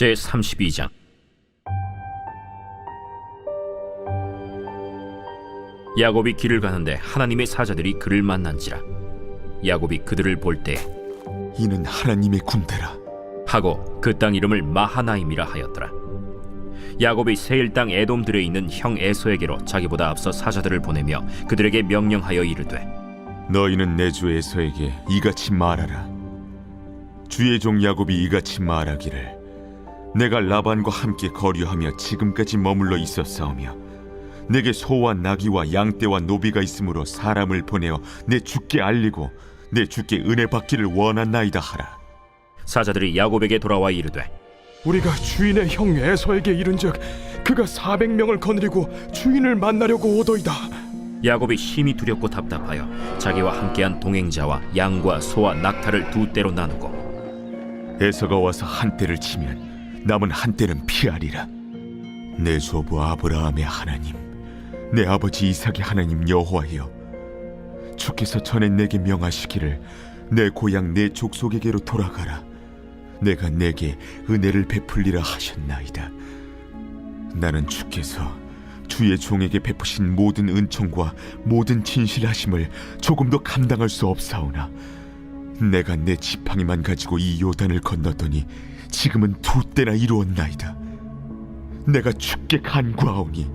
제 32장 야곱이 길을 가는데 하나님의 사자들이 그를 만난지라 야곱이 그들을 볼 때 이는 하나님의 군대라. 하고 그 땅 이름을 마하나임이라 하였더라 야곱이 세일 땅 에돔들에 있는 형 에서에게로 자기보다 앞서 사자들을 보내며 그들에게 명령하여 이르되 너희는 내 주 에서에게 이같이 말하라. 주의 종 야곱이 이같이 말하기를 내가 라반과 함께 거류하며 지금까지 머물러 있었사오며 내게 소와 나귀와 양떼와 노비가 있으므로 사람을 보내어 내 주께 알리고 내 주께 은혜 받기를 원한나이다 하라. 사자들이 야곱에게 돌아와 이르되 우리가 주인의 형 에서에게 이른즉 그가 400명을 거느리고 주인을 만나려고 오더이다. 야곱이 심히 두렵고 답답하여 자기와 함께한 동행자와 양과 소와 낙타를 두 떼로 나누고 에서가 와서 한 때를 치면 남은 한 때는 피하리라. 내 조부 아브라함의 하나님, 내 아버지 이삭의 하나님 여호와여, 주께서 전에 내게 명하시기를 내 고향 내 족속에게로 돌아가라. 내가 내게 은혜를 베풀리라 하셨나이다. 나는 주께서 주의 종에게 베푸신 모든 은총과 모든 진실하심을 조금도 감당할 수 없사오나 내가 내 지팡이만 가지고 이 요단을 건넜더니 지금은 두 때나 이루었나이다. 내가 죽게 간구하오니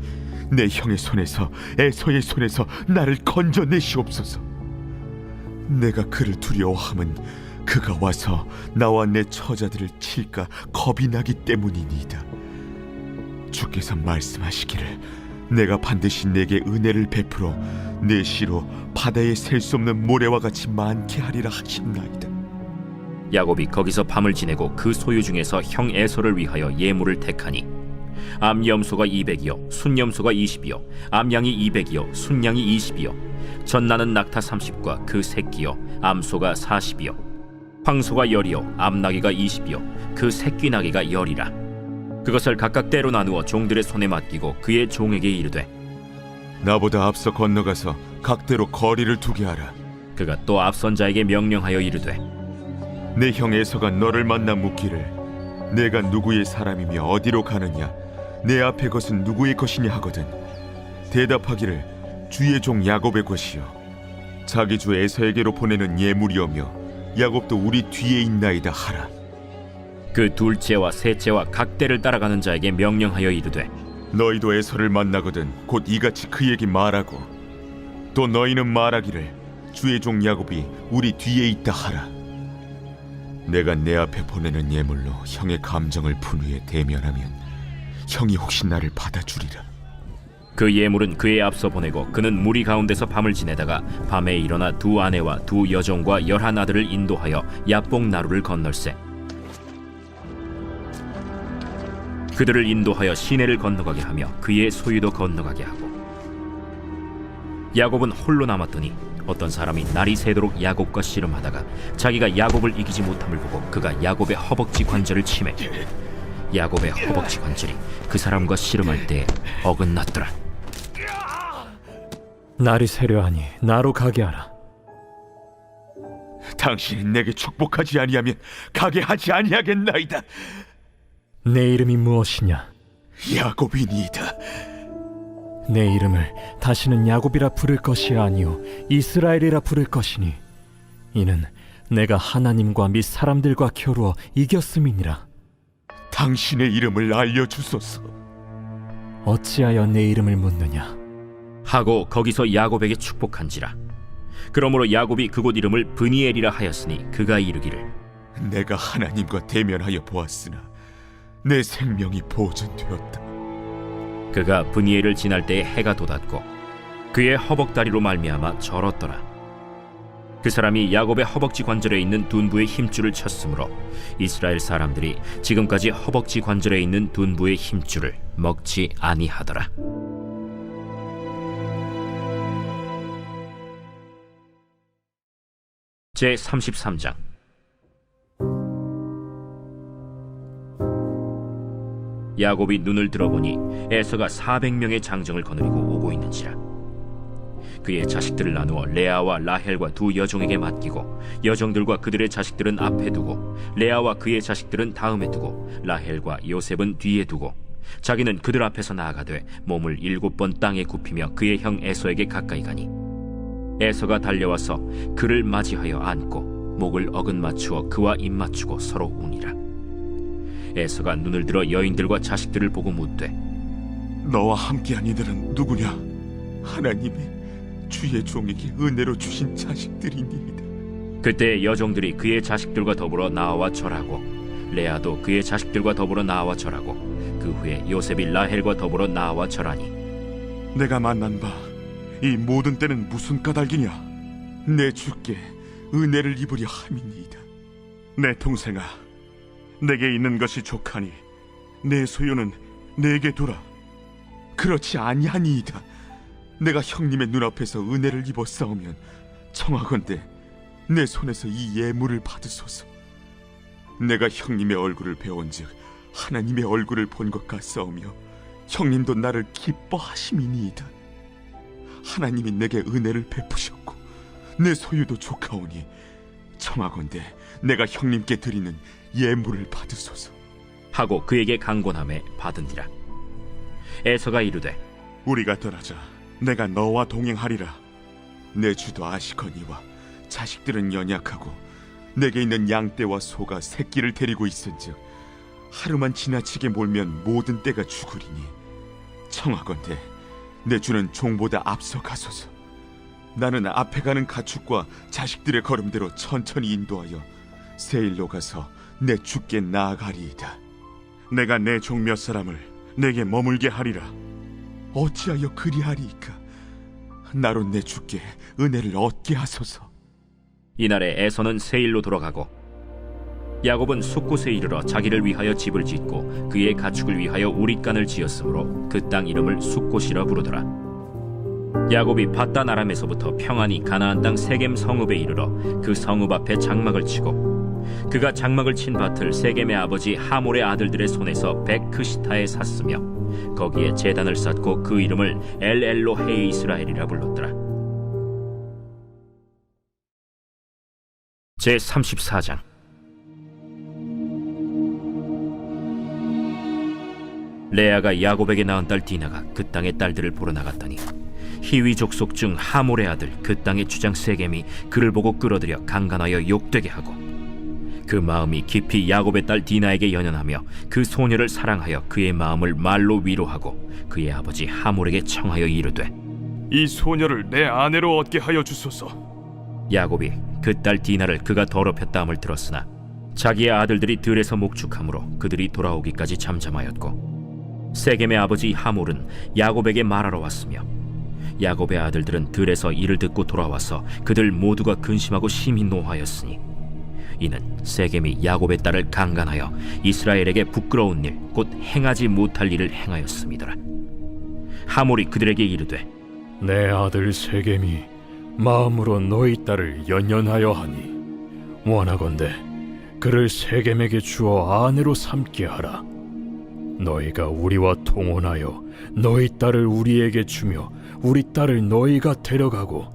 내 형의 손에서 에서의 손에서 나를 건져내시옵소서. 내가 그를 두려워함은 그가 와서 나와 내 처자들을 칠까 겁이 나기 때문이니이다. 주께서 말씀하시기를 내가 반드시 내게 은혜를 베풀어 내 시로 바다에 셀 수 없는 모래와 같이 많게 하리라 하셨나이다. 야곱이 거기서 밤을 지내고 그 소유 중에서 형 에서를 위하여 예물을 택하니 암염소가 200이요 순염소가 20이요 암양이 200이요 순양이 20이요 전나는 낙타 30과 그 새끼요 암소가 40이요 황소가 열이요 암나귀가 20이요 그 새끼 나귀가 열이라 그것을 각각 때로 나누어 종들의 손에 맡기고 그의 종에게 이르되 나보다 앞서 건너가서 각대로 거리를 두게 하라. 그가 또 앞선 자에게 명령하여 이르되 내 형 에서가 너를 만나 묻기를 내가 누구의 사람이며 어디로 가느냐? 내 앞에 것은 누구의 것이냐 하거든 대답하기를 주의 종 야곱의 것이요. 자기 주 에서에게로 보내는 예물이오며 야곱도 우리 뒤에 있나이다 하라. 그 둘째와 셋째와 각 때를 따라가는 자에게 명령하여 이르되 너희도 에서를 만나거든 곧 이같이 그에게 말하고 또 너희는 말하기를 주의 종 야곱이 우리 뒤에 있다 하라 내가 내 앞에 보내는 예물로 형의 감정을 분후에 대면하면 형이 혹시 나를 받아주리라. 그 예물은 그의 앞서 보내고 그는 무리 가운데서 밤을 지내다가 밤에 일어나 두 아내와 두 여종과 열한 아들을 인도하여 야뽕 나루를 건널세. 그들을 인도하여 시내를 건너가게 하며 그의 소유도 건너가게 하고 야곱은 홀로 남았더니 어떤 사람이 날이 새도록 야곱과 씨름하다가 자기가 야곱을 이기지 못함을 보고 그가 야곱의 허벅지 관절을 치매 야곱의 허벅지 관절이 그 사람과 씨름할 때 어긋났더라 날이 새려하니 나로 가게 하라. 당신이 내게 축복하지 아니하면 가게 하지 아니하겠나이다 내 이름이 무엇이냐? 야곱이니이다 내 이름을 다시는 야곱이라 부를 것이 아니요 이스라엘이라 부를 것이니 이는 내가 하나님과 및 사람들과 겨루어 이겼음이니라. 당신의 이름을 알려주소서 어찌하여 내 이름을 묻느냐? 하고 거기서 야곱에게 축복한지라 그러므로 야곱이 그곳 이름을 브니엘이라 하였으니 그가 이르기를 내가 하나님과 대면하여 보았으나 내 생명이 보존되었다 그가 브니엘을 지날 때에 해가 돋았고 그의 허벅다리로 말미암아 절었더라. 그 사람이 야곱의 허벅지 관절에 있는 둔부의 힘줄을 쳤으므로 이스라엘 사람들이 지금까지 허벅지 관절에 있는 둔부의 힘줄을 먹지 아니하더라. 제 33장 야곱이 눈을 들어보니 에서가 400명의 장정을 거느리고 오고 있는지라. 그의 자식들을 나누어 레아와 라헬과 두 여종에게 맡기고 여종들과 그들의 자식들은 앞에 두고 레아와 그의 자식들은 다음에 두고 라헬과 요셉은 뒤에 두고 자기는 그들 앞에서 나아가되 몸을 일곱 번 땅에 굽히며 그의 형 에서에게 가까이 가니. 에서가 달려와서 그를 맞이하여 안고 목을 어긋 맞추어 그와 입 맞추고 서로 우니라 에서가 눈을 들어 여인들과 자식들을 보고 묻되 너와 함께한 이들은 누구냐? 하나님이 주의 종에게 은혜로 주신 자식들이니이다. 그때 여종들이 그의 자식들과 더불어 나와 절하고 레아도 그의 자식들과 더불어 나와 절하고 그 후에 요셉이 라헬과 더불어 나와 절하니 내가 만난 바 이 모든 때는 무슨 까닭이냐? 내 주께 은혜를 입으려 함이니이다. 내 동생아, 내게 있는 것이 족하니 내 소유는 내게 두라. 그렇지 아니하니이다. 내가 형님의 눈앞에서 은혜를 입어 싸우면 청하건대 내 손에서 이 예물을 받으소서. 내가 형님의 얼굴을 배운즉 하나님의 얼굴을 본 것 같사오며 형님도 나를 기뻐하심이니이다. 하나님이 내게 은혜를 베푸셨고 내 소유도 조카오니 청하건대 내가 형님께 드리는 예물을 받으소서. 하고 그에게 강권함에 받은니라 에서가 이르되 우리가 떠나자 내가 너와 동행하리라. 내 주도 아시거니와 자식들은 연약하고 내게 있는 양떼와 소가 새끼를 데리고 있은즉 하루만 지나치게 몰면 모든 떼가 죽으리니 청하건대 내 주는 종보다 앞서 가소서. 나는 앞에 가는 가축과 자식들의 걸음대로 천천히 인도하여 세일로 가서 내 주께 나아가리이다. 내가 내 종 몇 사람을 내게 머물게 하리라. 어찌하여 그리하리이까? 나로 내 주께 은혜를 얻게 하소서. 이날에 에서는 세일로 돌아가고 야곱은 숫곳에 이르러 자기를 위하여 집을 짓고 그의 가축을 위하여 우릿간을 지었으므로 그 땅 이름을 숫곳이라 부르더라 야곱이 바단 아람에서부터 평안히 가나안 땅 세겜 성읍에 이르러 그 성읍 앞에 장막을 치고 그가 장막을 친 밭을 세겜의 아버지 하몰의 아들들의 손에서 베크시타에 샀으며 거기에 제단을 쌓고 그 이름을 엘엘로 헤 이 스라엘이라 불렀더라. 제 34장. 레아가 야곱에게 낳은 딸 디나가 그 땅의 딸들을 보러 나갔더니 히위 족속 중 하몰의 아들 그 땅의 주장 세겜이 그를 보고 끌어들여 강간하여 욕되게 하고 그 마음이 깊이 야곱의 딸 디나에게 연연하며 그 소녀를 사랑하여 그의 마음을 말로 위로하고 그의 아버지 하몰에게 청하여 이르되 이 소녀를 내 아내로 얻게 하여 주소서. 야곱이 그 딸 디나를 그가 더럽혔다 함을 들었으나 자기의 아들들이 들에서 목축함으로 그들이 돌아오기까지 잠잠하였고 세겜의 아버지 하몰은 야곱에게 말하러 왔으며 야곱의 아들들은 들에서 이를 듣고 돌아와서 그들 모두가 근심하고 심히 노하였으니 이는 세겜이 야곱의 딸을 강간하여 이스라엘에게 부끄러운 일 곧 행하지 못할 일을 행하였음이더라 하몰이 그들에게 이르되 내 아들 세겜이 마음으로 너희 딸을 연연하여 하니 원하건대 그를 세겜에게 주어 아내로 삼게 하라. 너희가 우리와 통혼하여 너희 딸을 우리에게 주며 우리 딸을 너희가 데려가고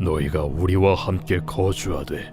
너희가 우리와 함께 거주하되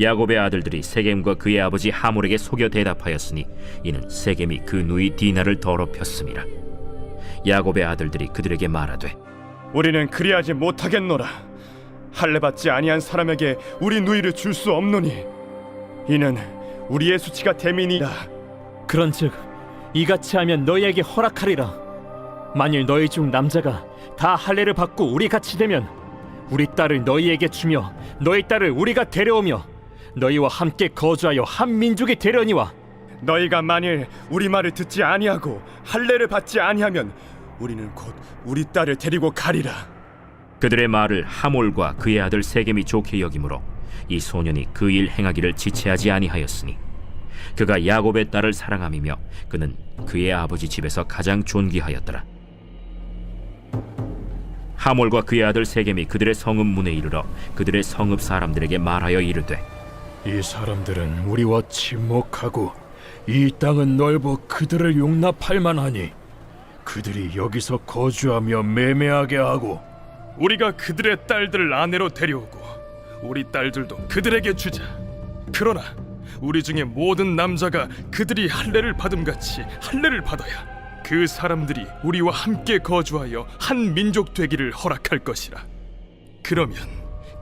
야곱의 아들들이 세겜과 그의 아버지 하몰에게 속여 대답하였으니 이는 세겜이 그 누이 디나를 더럽혔음이라 야곱의 아들들이 그들에게 말하되 우리는 그리하지 못하겠노라. 할례 받지 아니한 사람에게 우리 누이를 줄 수 없노니 이는 우리의 수치가 대민이라. 그런즉 이같이 하면 너희에게 허락하리라. 만일 너희 중 남자가 다 할례를 받고 우리 같이 되면 우리 딸을 너희에게 주며 너희 딸을 우리가 데려오며 너희와 함께 거주하여 한 민족이 되려니와 너희가 만일 우리 말을 듣지 아니하고 할례를 받지 아니하면 우리는 곧 우리 딸을 데리고 가리라. 그들의 말을 하몰과 그의 아들 세겜이 좋게 여기므로 이 소년이 그 일 행하기를 지체하지 아니하였으니 그가 야곱의 딸을 사랑함이며 그는 그의 아버지 집에서 가장 존귀하였더라. 하몰과 그의 아들 세겜이 그들의 성읍 문에 이르러 그들의 성읍 사람들에게 말하여 이르되 이 사람들은 우리와 침묵하고 이 땅은 넓어 그들을 용납할 만하니 그들이 여기서 거주하며 매매하게 하고 우리가 그들의 딸들을 아내로 데려오고 우리 딸들도 그들에게 주자. 그러나 우리 중에 모든 남자가 그들이 할례를 받음 같이 할례를 받아야 그 사람들이 우리와 함께 거주하여 한 민족 되기를 허락할 것이라. 그러면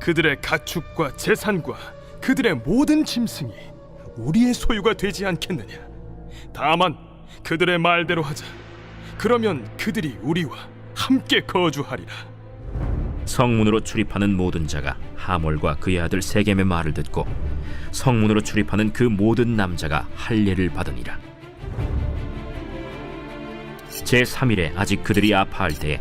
그들의 가축과 재산과 그들의 모든 짐승이 우리의 소유가 되지 않겠느냐? 다만 그들의 말대로 하자. 그러면 그들이 우리와 함께 거주하리라. 성문으로 출입하는 모든 자가 하몰과 그의 아들 세겜의 말을 듣고 성문으로 출입하는 그 모든 남자가 할례를 받으니라. 제 3일에 아직 그들이 아파할 때에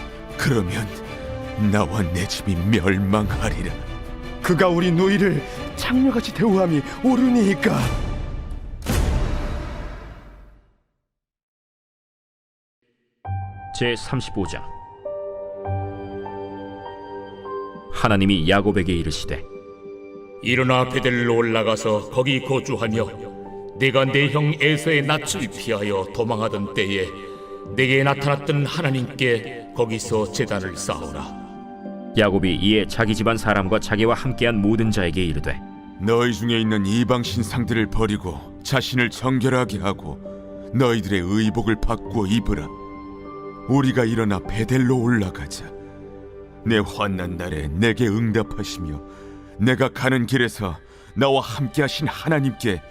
그러면 나와 내 집이 멸망하리라. 그가 우리 누이를 창녀같이 대우함이 옳으니까. 제 35장. 하나님이 야곱에게 이르시되 일어나 베델로 올라가서 거기 거주하며 내가 내 형 에서의 낯을 피하여 도망하던 때에 내게 나타났던 하나님께 거기서 제단을 쌓으라 야곱이 이에 자기 집안 사람과 자기와 함께한 모든 자에게 이르되 너희 중에 있는 이방 신상들을 버리고 자신을 정결하게 하고 너희들의 의복을 바꾸어 입으라. 우리가 일어나 베델로 올라가자. 내 환난 날에 내게 응답하시며 내가 가는 길에서 나와 함께하신 하나님께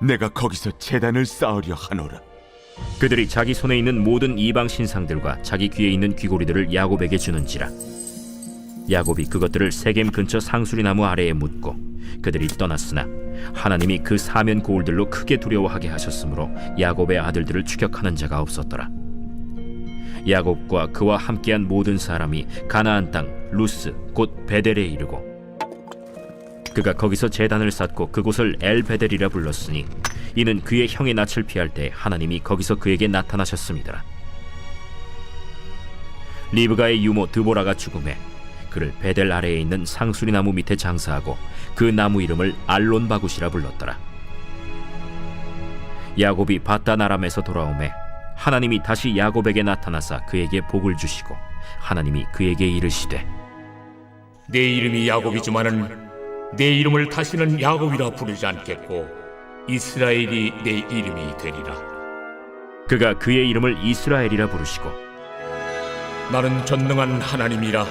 내가 거기서 제단을 쌓으려 하노라. 그들이 자기 손에 있는 모든 이방 신상들과 자기 귀에 있는 귀고리들을 야곱에게 주는지라. 야곱이 그것들을 세겜 근처 상수리 나무 아래에 묻고 그들이 떠났으나 하나님이 그 사면 고울들로 크게 두려워하게 하셨으므로 야곱의 아들들을 추격하는 자가 없었더라. 야곱과 그와 함께한 모든 사람이 가나안 땅 루스 곧 베델에 이르고 그가 거기서 제단을 쌓고 그곳을 엘베델이라 불렀으니 이는 그의 형의 낯을 피할 때 하나님이 거기서 그에게 나타나셨습니다. 리브가의 유모 드보라가 죽음에 그를 베델 아래에 있는 상수리 나무 밑에 장사하고 그 나무 이름을 알론 바굿이라 불렀더라. 야곱이 바단 아람에서 돌아오매 하나님이 다시 야곱에게 나타나사 그에게 복을 주시고 하나님이 그에게 이르시되 내 이름이 야곱이지만은 내 이름을 다시는 야곱이라 부르지 않겠고 이스라엘이 내 이름이 되리라. 그가 그의 이름을 이스라엘이라 부르시고 나는 전능한 하나님이라.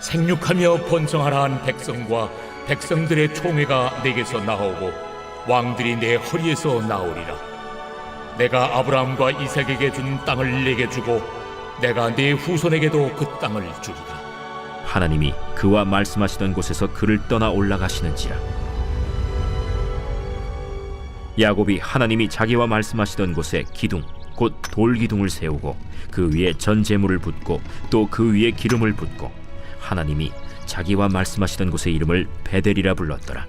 생육하며 번성하라 한 백성과 백성들의 총회가 내게서 나오고 왕들이 내 허리에서 나오리라. 내가 아브라함과 이삭에게 준 땅을 내게 주고 내가 내 후손에게도 그 땅을 주리라 하나님이 그와 말씀하시던 곳에서 그를 떠나 올라가시는지라. 야곱이 하나님이 자기와 말씀하시던 곳에 기둥 곧 돌기둥을 세우고 그 위에 전 제물을 붓고 또 그 위에 기름을 붓고 하나님이 자기와 말씀하시던 곳의 이름을 베델이라 불렀더라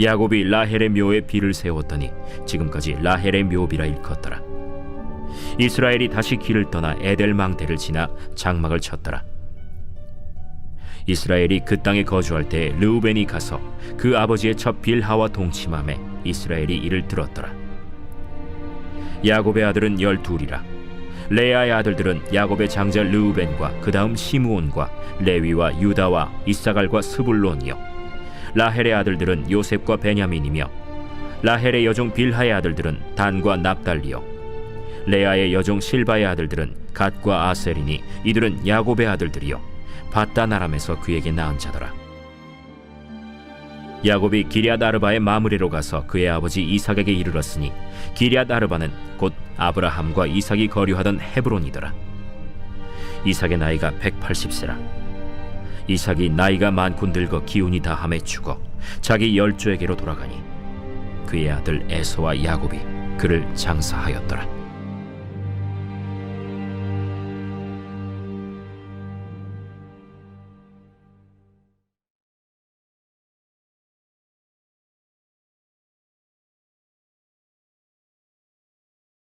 야곱이 라헬의 묘에 비를 세웠더니 지금까지 라헬의 묘비라 일컫더라. 이스라엘이 다시 길을 떠나 에델 망대를 지나 장막을 쳤더라. 이스라엘이 그 땅에 거주할 때 르우벤이 가서 그 아버지의 첫 빌하와 동침함에 이스라엘이 이를 들었더라. 야곱의 아들은 열둘이라. 레아의 아들들은 야곱의 장자 르우벤과 그 다음 시므온과 레위와 유다와 이사갈과 스불론이요. 라헬의 아들들은 요셉과 베냐민이며 라헬의 여종 빌하의 아들들은 단과 납달리요. 레아의 여종 실바의 아들들은 갓과 아셀이니 이들은 야곱의 아들들이요. 바다나람에서 그에게 낳은 자더라. 야곱이 기리앗 아르바의 마무리로 가서 그의 아버지 이삭에게 이르렀으니 기리앗 아르바는 곧 아브라함과 이삭이 거류하던 헤브론이더라. 이삭의 나이가 180세라. 이삭이 나이가 많고 늙어 기운이 다함에 죽어 자기 열조에게로 돌아가니 그의 아들 에서와 야곱이 그를 장사하였더라.